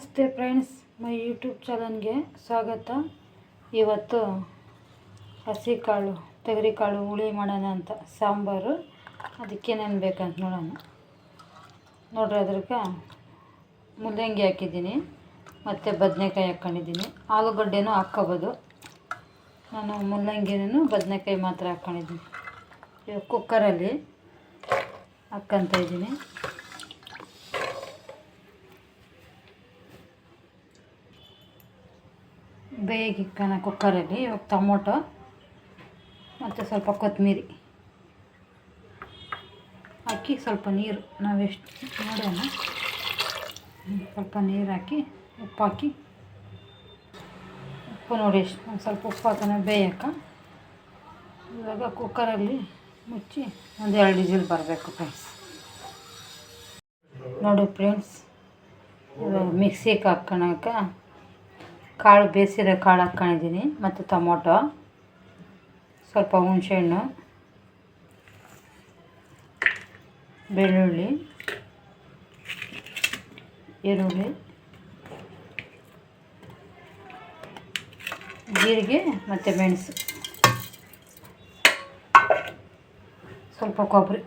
ನಮಸ್ತೆ friends, my YouTube ಚಾನಲ್ಗೆ ಸ್ವಾಗತ. ಇವತ್ತು ಹಸಿ ಕಾಳು, ತೆಗರಿ ಕಾಳು ಹುಳಿ ಮಾಡೋಣ ಅಂತ. ಸಾಂಬಾರು ಅದಕ್ಕೇನೇನು ಬೇಕಂತ ನೋಡೋಣ. ನೋಡ್ರಿ ಅದ್ರಕ್ಕೆ ಮುಲ್ಲಂಗಿ ಹಾಕಿದ್ದೀನಿ, ಮತ್ತು ಬದನೆಕಾಯಿ ಹಾಕ್ಕೊಂಡಿದ್ದೀನಿ ಆಲೂಗಡ್ಡೆನೂ ಹಾಕ್ಕೋಬೋದು. ನಾನು ಮುಲ್ಲಂಗಿನೂ ಬದನೆಕಾಯಿ ಮಾತ್ರ ಹಾಕ್ಕೊಂಡಿದ್ದೀನಿ ಇವಾಗ ಕುಕ್ಕರಲ್ಲಿ ಹಾಕ್ಕೊತ ಇದ್ದೀನಿ. ಬೇಗ ಇಕ್ಕಣ ಕುಕ್ಕರಲ್ಲಿ, ಇವಾಗ ಟೊಮೊಟೊ ಮತ್ತು ಸ್ವಲ್ಪ ಕೊತ್ತಂಬರಿ ಹಾಕಿ ಸ್ವಲ್ಪ ನೀರು ನಾವೆಷ್ಟು ನೋಡೋಣ. ಸ್ವಲ್ಪ ನೀರು ಹಾಕಿ, ಉಪ್ಪು ಹಾಕಿ. ಉಪ್ಪು ನೋಡಿ ಎಷ್ಟು, ಒಂದು ಸ್ವಲ್ಪ ಉಪ್ಪು ಹಾಕೋಣ ಬೇಯಕ್ಕ ಇವಾಗ ಕುಕ್ಕರಲ್ಲಿ ಮುಚ್ಚಿ ಒಂದು ಎರಡು ವಿಸಿಲ್ ಬರಬೇಕು ಫ್ರೆಂಡ್ಸ್ ನೋಡಿ ಫ್ರೆಂಡ್ಸ್ ಮಿಕ್ಸಿಗೆ ಹಾಕ್ಕೊಳಕ ಕಾಳು, ಬೇಸಿರೋ ಕಾಳು ಹಾಕ್ಕೊಂಡಿದ್ದೀನಿ ಮತ್ತು ಟೊಮೊಟೊ, ಸ್ವಲ್ಪ ಹುಣಸೆಹಣ್ಣು ಬೆಳ್ಳುಳ್ಳಿ, ಈರುಳ್ಳಿ, ಜೀರಿಗೆ ಮತ್ತು ಮೆಣಸು. ಸ್ವಲ್ಪ ಕೊಬ್ಬರಿ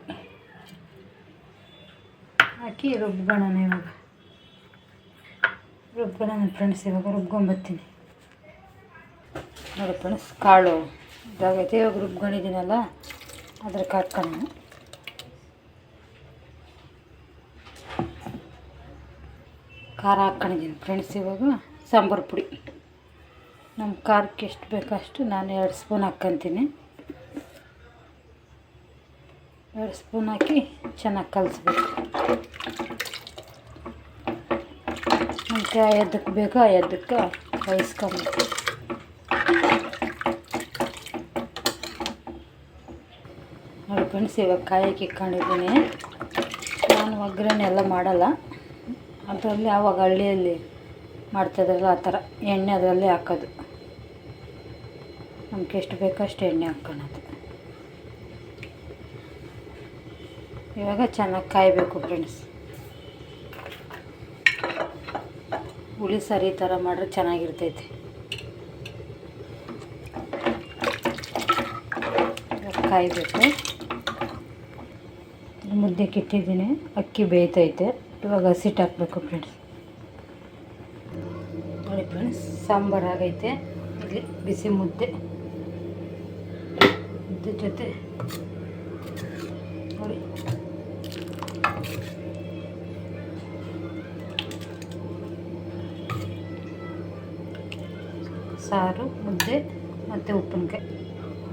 ಹಾಕಿ ರುಬ್ಬೋಣ ಇವಾಗ. ರುಬ್ಬೋಣ ಫ್ರೆಂಡ್ಸ್ ಇವಾಗ ರುಬ್ಕೊಂಬರ್ತೀನಿ ನೋಡಿ ಫ್ರೆಂಡ್ಸ್ ಕಾಳು. ಇದಾಗೈತೆ ಇವಾಗ ರುಬ್ಕೊಂಡಿದ್ದೀನಲ್ಲ ಅದ್ರ ಹಾಕ್ಕೊಳ್ಳೋಣ ಖಾರ ಹಾಕ್ಕೊಂಡಿದ್ದೀನಿ ಫ್ರೆಂಡ್ಸ್ ಇವಾಗ. ಸಾಂಬಾರು ಪುಡಿ. ನಮ್ಮ ಖಾರಕ್ಕೆ ಎಷ್ಟು ಬೇಕೋ ಅಷ್ಟು ನಾನು ಎರಡು ಸ್ಪೂನ್ ಹಾಕ್ಕೊಂತೀನಿ. ಎರಡು ಸ್ಪೂನ್ ಹಾಕಿ ಚೆನ್ನಾಗಿ ಕಲಿಸ್ಬೇಕು. ಮತ್ತು ಎದಕ್ಕೆ ಬೇಕೋ, ಆ ಎದ್ದಕ್ಕೆ ಬೇಯಿಸ್ಕೊಬೇಕು ನೋಡಿ ಫ್ರೆಂಡ್ಸ್, ಇವಾಗ ಕಾಯಕ್ಕೆ ಇಟ್ಕೊಂಡಿದ್ದೀನಿ ನಾನು ಒಗ್ಗರಣೆ ಎಲ್ಲ ಮಾಡಲ್ಲ. ಅದರಲ್ಲಿ ಆವಾಗ ಹಳ್ಳಿಯಲ್ಲಿ ಮಾಡ್ತಾಯಿದ್ರಲ್ಲ ಆ ಥರ ಎಣ್ಣೆ ಅದರಲ್ಲಿ ಹಾಕೋದು. ನಮ್ಗೆ ಎಷ್ಟು ಬೇಕೋ ಅಷ್ಟು ಎಣ್ಣೆ ಹಾಕ್ಕೊಳೋದು. ಇವಾಗ ಚೆನ್ನಾಗಿ ಕಾಯಬೇಕು ಫ್ರೆಂಡ್ಸ್. ಹುಳಿ ಸಾರು ಈ ಥರ ಮಾಡಿದ್ರೆ ಚೆನ್ನಾಗಿರ್ತೈತೆ. ಕಾಯಬೇಕು. ಮುದ್ದೆ ಕಿಟ್ಟಿದ್ದೀನಿ ಅಕ್ಕಿ ಬೇಯ್ತೈತೆ. ಇವಾಗ ಹಸಿಟ್ಟು ಹಾಕಬೇಕು ಫ್ರೆಂಡ್ಸ್ ನೋಡಿ ಫ್ರೆಂಡ್ಸ್ ಸಾಂಬಾರು ಆಗೈತೆ. ಇಲ್ಲಿ ಬಿಸಿ ಮುದ್ದೆ. ಮುದ್ದೆ ಜೊತೆ ನೋಡಿ. ಸಾರು, ಮುದ್ದೆ ಮತ್ತು ಉಪ್ಪಿನಕಾಯಿ.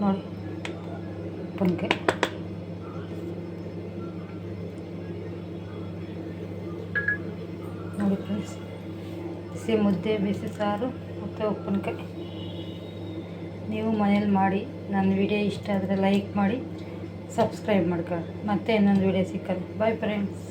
ನೋಡಿ ಉಪ್ಪಿನಕಾಯಿ. ನೋಡಿ ಫ್ರೆಂಡ್ಸ್ ಬಿಸಿ ಮುದ್ದೆ, ಬಿಸಿ ಸಾರು ಮತ್ತು ಉಪ್ಪಿನಕಾಯಿ. ನೀವು ಮನೇಲಿ ಮಾಡಿ, ನನ್ನ ವಿಡಿಯೋ ಇಷ್ಟ ಆದರೆ ಲೈಕ್ ಮಾಡಿ ಸಬ್ಸ್ಕ್ರೈಬ್ ಮಾಡ್ಕೊಳ್ಳಿ. ಮತ್ತೆ ಇನ್ನೊಂದು ವಿಡಿಯೋ ಸಿಕ್ಕಲ್ಲ. Bye friends